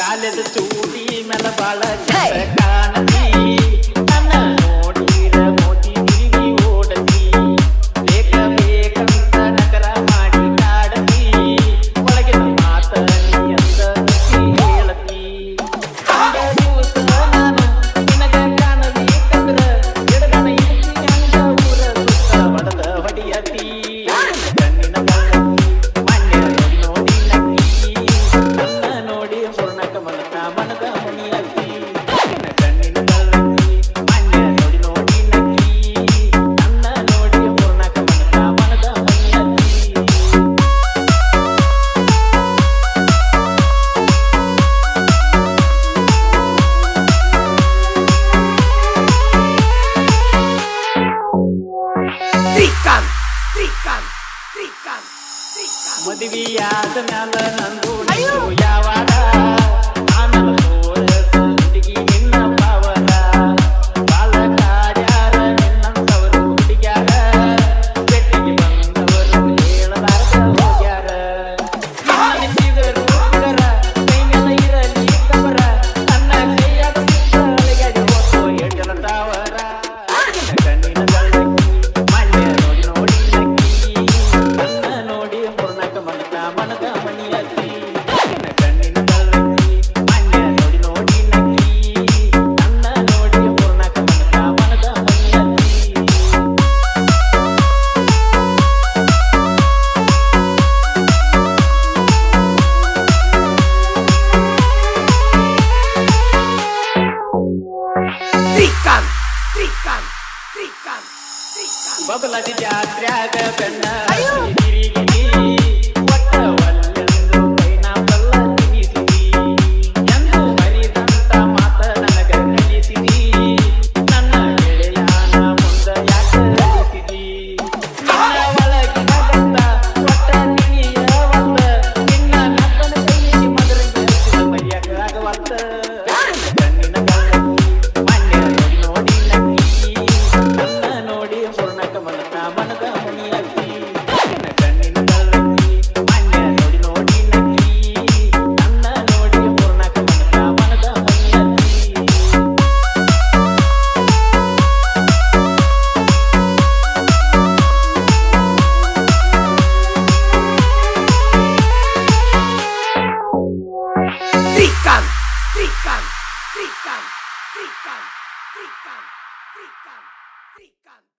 ಕಾಲದ ಚೂಡಿ ಮೆಲ ಬಾಳ ಕಾಣತಿ. ನನ್ನ ನೋಡಿರ ಮೋತಿ ತಿರುಗಿ ಓಡತಿ. ಬೇಕ ಬೇಕಂತ ನಗರ ಮಾಡಿ ಕಾಡತಿ. ಒಳಗಿನ ಮಾತ ನೀಯಂತ ಹೇಳತಿ. ನಾನು ನಿನಗ ಕಾಣಬೇಕಂದ್ರ ಕಣ್ಣಿನ Are you? ಬಬಲದ ಜಾತ್ರ್ಯಾಗ ಬೆನ್ನ. Frican, frican, frican, frican, frican.